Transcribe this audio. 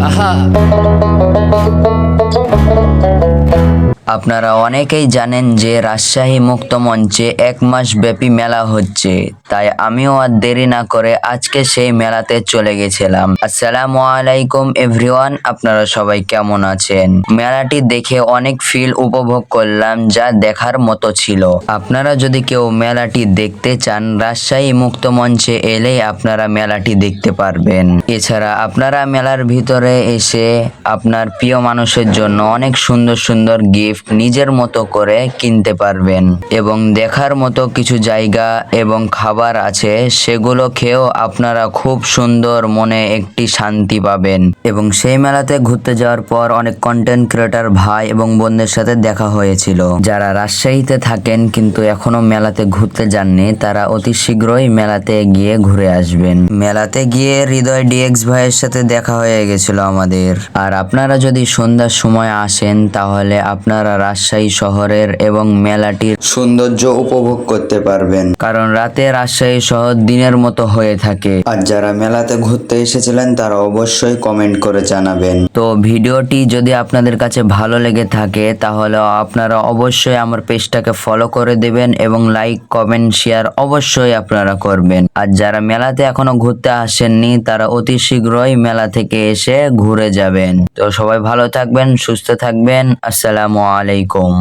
Aha. আপনারা অনেকেই জানেন যে রাজশাহী মুক্ত মঞ্চে এক মাস ব্যাপী মেলা হচ্ছে, তাই আমিও আর দেরি না করে আজকে সেই মেলাতে চলে গেছিলাম। আসসালামু আলাইকুম এভরিওয়ান, আপনারা সবাই কেমন আছেন? মেলাটি দেখে অনেক ফিল উপভোগ করলাম যা দেখার মতো ছিল। আপনারা যদি কেউ মেলাটি দেখতে চান, রাজশাহী মুক্ত মঞ্চে এলেই আপনারা মেলাটি দেখতে পারবেন। এছাড়া আপনারা মেলার ভিতরে এসে আপনার প্রিয় মানুষের জন্য অনেক সুন্দর সুন্দর গিফট নিজের মতো করে কিনতে পারবেন। এবং দেখার মতো কিছু জায়গা এবং খাবার আছে, সেগুলো খেয়েও আপনারা খুব সুন্দর মনে একটি শান্তি পাবেন। এবং সেই মেলাতে ঘুরতে যাওয়ার পর অনেক কন্টেন্ট ক্রিয়েটার ভাই এবং বোনদের সাথে দেখা হয়েছিল। যারা রাজশাহীতে থাকেন কিন্তু এখনও মেলাতে ঘুরতে যাননি, তারা অতি শীঘ্রই মেলাতে গিয়ে ঘুরে আসবেন। মেলাতে গিয়ে হৃদয় ডিএক্স ভাইয়ের সাথে দেখা হয়ে গেছিল আমাদের। আর আপনারা যদি সন্ধ্যার সময় আসেন, তাহলে আপনারা রাজশাহী শহরের এবং মেলাটির সৌন্দর্য উপভোগ করতে পারবেন। কারণ রাতে রাজশাহী শহর দিনের মতো হয়ে থাকে। আর যারা মেলাতে ঘুরতে এসেছিলেন, তারা অবশ্যই কমেন্ট করে জানাবেন। তো ভিডিওটি যদি আপনাদের কাছে ভালো লেগে থাকে, তাহলে আপনারা অবশ্যই আমার পেজটাকে ফলো করে দেবেন এবং লাইক, কমেন্ট, শেয়ার অবশ্যই আপনারা করবেন। আর যারা মেলাতে এখনও ঘুরতে আসেননি, তারা অতি শীঘ্রই মেলা থেকে এসে ঘুরে যাবেন। তো সবাই ভালো থাকবেন, সুস্থ থাকবেন। আসসালামু আলাইকুম।